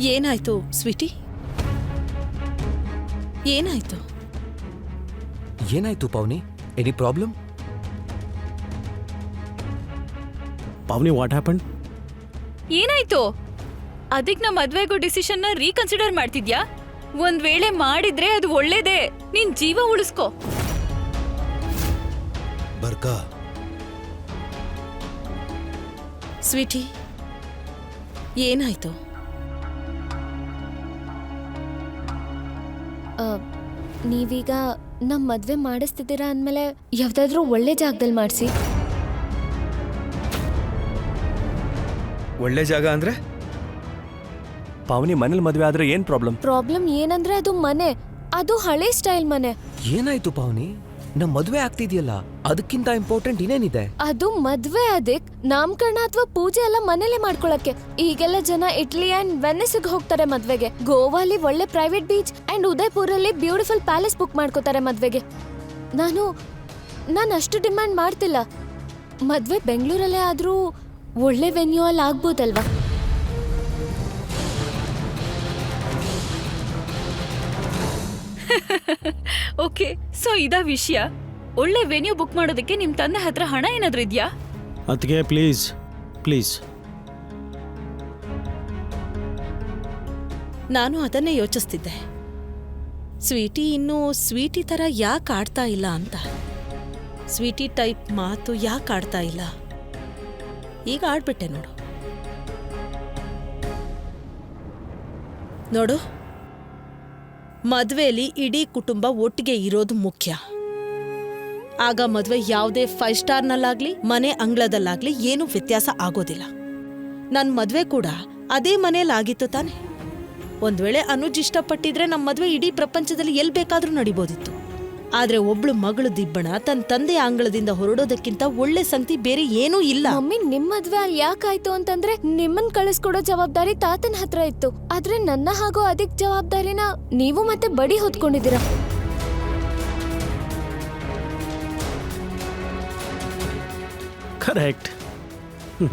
ಏನಾಯ್ತು ಸ್ವೀಟಿ? ಏನಾಯ್ತು? ಏನಾಯ್ತು Pavani? Any problem Pavani what happen ಏನಾಯ್ತು? ಅದಕ್ಕೆ ನಮ್ಮ ಮದ್ವೆಗೂ ಡಿಸಿಷನ್ನ ರೀಕನ್ಸಿಡರ್ ಮಾಡ್ತಿದ್ಯಾ? ಒಂದ್ ವೇಳೆ ಮಾಡಿದ್ರೆ ಅದು ಒಳ್ಳೇದೇ? ನಿನ್ ಜೀವ ಉಳಿಸ್ಕೋ. ಬರ್ಕಾ. ಸ್ವೀಟಿ ಏನಾಯ್ತು? ನೀವೀಗ ನಮ್ಮ ಮದ್ವೆ ಮಾಡಿಸ್ತಿದ್ದೀರಾ ಅಂದಮೇಲೆ ಯಾವ್ದಾದ್ರೂ ಒಳ್ಳೆ ಜಾಗದಲ್ಲಿ ಮಾಡಿಸಿ. ಒಳ್ಳೆ ಜಾಗ ಅಂದ್ರೆ? ಪಾವನಿ ಮನೇಲಿ ಮದುವೆ ಆದ್ರೆ ಏನ್ ಪ್ರಾಬ್ಲಮ್ ಪ್ರಾಬ್ಲಮ್ ಏನಂದ್ರೆ ಅದು ಮನೆ. ಅದು ಹಳೆ ಸ್ಟೈಲ್ ಮನೆ. ಏನಾಯ್ತು ಪಾವನಿ? ನಮ್ ಮದ್ವೆ ಆಗ್ತಿದ್ಯಲ್ಲ ಅದಕ್ಕಿಂತ ಇಂಪಾರ್ಟೆಂಟ್ ಇನ್ನೇನಿದೆ? ಅದು ಮದ್ವೆ ಅದಕ್ ನಾಮಕರಣ ಅಥವಾ ಪೂಜೆ ಎಲ್ಲ ಮನೇಲೆ ಮಾಡ್ಕೊಳಕ್ಕೆ. ಈಗೆಲ್ಲ ಜನ ಇಟ್ಲಿ ಅಂಡ್ ವೆನಿಸ್ಗೆ ಹೋಗ್ತಾರೆ ಮದ್ವೆಗೆ. ಗೋವಾಲಿ ಒಳ್ಳೆ ಪ್ರೈವೇಟ್ ಬೀಚ್ ಅಂಡ್ ಉದಯ್ಪುರಲ್ಲಿ ಬ್ಯೂಟಿಫುಲ್ ಪ್ಯಾಲೇಸ್ ಬುಕ್ ಮಾಡ್ಕೋತಾರೆ ಮದ್ವೆಗೆ. ನಾನು ನಾನು ಅಷ್ಟು ಡಿಮ್ಯಾಂಡ್ ಮಾಡ್ತಿಲ್ಲ. ಮದ್ವೆ ಬೆಂಗಳೂರಲ್ಲೇ ಆದ್ರೂ ಒಳ್ಳೆ ವೆನ್ಯೂ ಅಲ್ಲಿ ಆಗ್ಬೋದಲ್ವಾ? ಓಕೆ ಸೊ ಇದ ವಿಷಯ? ಒಳ್ಳೆ ವೆನ್ಯೂ ಬುಕ್ ಮಾಡೋದಕ್ಕೆ ನಿಮ್ ತಂದೆ ಹತ್ರ ಹಣ ಏನಾದ್ರೂ ಇದೆಯಾ? ಅದಕ್ಕೆ ಪ್ಲೀಸ್ ಪ್ಲೀಸ್. ನಾನು ಅದನ್ನೇ ಯೋಚಿಸ್ತಿದ್ದೆ. ಸ್ವೀಟಿ ಇನ್ನೂ ಸ್ವೀಟಿ ಥರ ಯಾಕೆ ಆಡ್ತಾ ಇಲ್ಲ ಅಂತ. ಸ್ವೀಟಿ ಟೈಪ್ ಮಾತು ಯಾಕೆ ಆಡ್ತಾ ಇಲ್ಲ? ಈಗ ಆಡ್ಬಿಟ್ಟೆ ನೋಡು. ನೋಡು ಮದ್ವೆಲಿ ಇಡೀ ಕುಟುಂಬ ಒಟ್ಟಿಗೆ ಇರೋದು ಮುಖ್ಯ. ಆಗ ಮದುವೆ ಯಾವುದೇ ಫೈವ್ ಸ್ಟಾರ್ನಲ್ಲಾಗ್ಲಿ ಮನೆ ಅಂಗಳದಲ್ಲಾಗ್ಲಿ ಏನೂ ವ್ಯತ್ಯಾಸ ಆಗೋದಿಲ್ಲ. ನನ್ನ ಮದುವೆ ಕೂಡ ಅದೇ ಮನೇಲಾಗಿತ್ತು ತಾನೆ. ಒಂದು ವೇಳೆ ಅನುಜ್ ಇಷ್ಟಪಟ್ಟಿದ್ರೆ ನಮ್ಮ ಮದುವೆ ಇಡೀ ಪ್ರಪಂಚದಲ್ಲಿ ಎಲ್ಲಿ ಬೇಕಾದರೂ ನಡಿಬೋದಿತ್ತು. ಆದ್ರೆ ಒಬ್ಳು ಮಗಳು ದಿಬ್ಬಣ ತನ್ನ ತಂದೆ ಆಂಗಳದಿಂದ ಹೊರಡೋದಕ್ಕಿಂತ ಒಳ್ಳೆ ಸಂಗತಿ ಬೇರೆ ಏನೂ ಇಲ್ಲ. ಮಮ್ಮಿ ನಿಮ್ಮ ಮದ್ವೆ ಅಲ್ಲಿ ಯಾಕಾಯ್ತು ಅಂತಂದ್ರೆ ನಿಮ್ಮನ್ ಕಳಿಸ್ಕೊಡೋ ಜವಾಬ್ದಾರಿ ತಾತನ ಹತ್ರ ಇತ್ತು. ಆದ್ರೆ ನನ್ನ ಹಾಗೂ ಅದಕ್ ಜವಾಬ್ದಾರಿನ ನೀವು ಮತ್ತೆ ಬಡಿ ಹೊತ್ಕೊಂಡಿದ್ದೀರಾ? Correct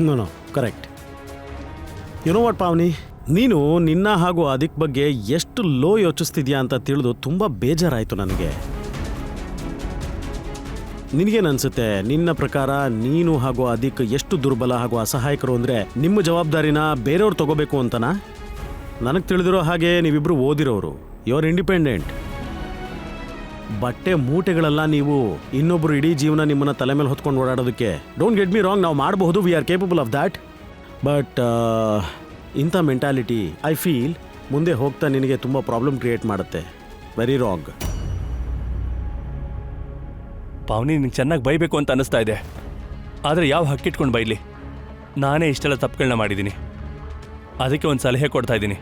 no no correct no what Pavani ನೀನು ನಿನ್ನ ಹಾಗೂ ಅದಕ್ಕೆ ಬಗ್ಗೆ ಎಷ್ಟು ಲೋ ಯೋಚಿಸ್ತಿದ್ಯಾ ಅಂತ ತಿಳಿದು ತುಂಬ ಬೇಜಾರಾಯಿತು ನನಗೆ. ನಿನಗೇನನ್ಸುತ್ತೆ? ನಿನ್ನ ಪ್ರಕಾರ ನೀನು ಹಾಗೂ ಅಧಿಕ ಎಷ್ಟು ದುರ್ಬಲ ಹಾಗೂ ಅಸಹಾಯಕರು ಅಂದರೆ ನಿಮ್ಮ ಜವಾಬ್ದಾರಿನ ಬೇರೆಯವ್ರು ತಗೋಬೇಕು ಅಂತನಾ? ನನಗೆ ತಿಳಿದಿರೋ ಹಾಗೆ ನೀವಿಬ್ಬರು ಓದಿರೋರು. ಯು ಆರ್ ಇಂಡಿಪೆಂಡೆಂಟ್ ಬಟ್ಟೆ ಮೂಟೆಗಳೆಲ್ಲ ನೀವು. ಇನ್ನೊಬ್ಬರು ಇಡೀ ಜೀವನ ನಿಮ್ಮನ್ನು ತಲೆ ಮೇಲೆ ಹೊತ್ಕೊಂಡು ಓಡಾಡೋದಕ್ಕೆ. ಡೋಂಟ್ ಗೆಟ್ ಮಿ ರಾಂಗ್ ನಾವು ಮಾಡಬಹುದು we are capable of that but ಇಂಥ ಮೆಂಟಾಲಿಟಿ ಐ ಫೀಲ್ ಮುಂದೆ ಹೋಗ್ತಾ ನಿನಗೆ ತುಂಬ ಪ್ರಾಬ್ಲಮ್ ಕ್ರಿಯೇಟ್ ಮಾಡುತ್ತೆ. ವೆರಿ ರಾಂಗ್ ಪಾವನಿ ನಿಂಗೆ ಚೆನ್ನಾಗಿ ಬೈಬೇಕು ಅಂತ ಅನಿಸ್ತಾ ಇದೆ. ಆದರೆ ಯಾವ ಹಕ್ಕಿಟ್ಕೊಂಡು ಬೈಲಿ? ನಾನೇ ಇಷ್ಟೆಲ್ಲ ತಪ್ಪುಗಳನ್ನ ಮಾಡಿದ್ದೀನಿ ಅದಕ್ಕೆ ಒಂದು ಸಲಹೆ ಕೊಡ್ತಾ ಇದ್ದೀನಿ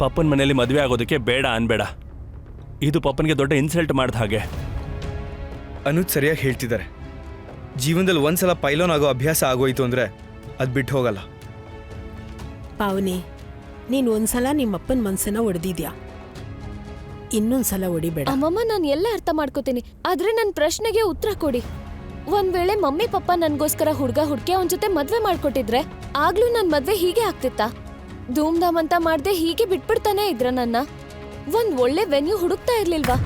ಪಪ್ಪನ ಮನೆಯಲ್ಲಿ ಮದುವೆ ಆಗೋದಕ್ಕೆ ಬೇಡ ಅನ್ಬೇಡ. ಇದು ಪಪ್ಪನಿಗೆ ದೊಡ್ಡ ಇನ್ಸಲ್ಟ್ ಮಾಡ್ದ ಹಾಗೆ. ಅನುಜ್ ಸರಿಯಾಗಿ ಹೇಳ್ತಿದ್ದಾರೆ ಜೀವನದಲ್ಲಿ ಒಂದ್ಸಲ ಪೈಲೋನ್ ಆಗೋ ಅಭ್ಯಾಸ ಆಗೋಯ್ತು ಅಂದ್ರೆ ಅದ್ ಬಿಟ್ಟು ಹೋಗಲ್ಲ. ಪಾವನಿ ನೀನು ಒಂದ್ಸಲ ನಿಮ್ಮಪ್ಪನ ಮನ್ಸನ್ನ ಒಡೆದಿದ್ಯಾ? ಇನ್ನೊಂದ್ಸಲ ಹೊಡಿಬೇಡ. ಅಮ್ಮಮ್ಮ, ನಾನು ಎಲ್ಲ ಅರ್ಥ ಮಾಡ್ಕೋತೀನಿ. ಆದ್ರೆ ನನ್ನ ಪ್ರಶ್ನೆಗೆ ಉತ್ತರ ಕೊಡಿ. ಒಂದ್ ವೇಳೆ ಮಮ್ಮಿ, ಪಪ್ಪ ನನ್ಗೋಸ್ಕರ ಹುಡ್ಗ, ಹುಡ್ಕಿ ಅವನ್ ಜೊತೆ ಮದ್ವೆ ಮಾಡ್ಕೊಟ್ಟಿದ್ರೆ, ಆಗ್ಲೂ ನನ್ ಮದ್ವೆ ಹೀಗೆ ಆಗ್ತಿತ್ತಾ? ಧೂಮ್ ಧಾಮ್ ಅಂತ ಮಾಡ್ದೆ ಹೀಗೆ ಬಿಟ್ಬಿಡ್ತಾನೆ ಇದ್ರ ನನ್ನ? ಒಂದ್ ಒಳ್ಳೆ ವೆನ್ಯೂ ಹುಡುಕ್ತಾ ಇರ್ಲಿಲ್ವಾ?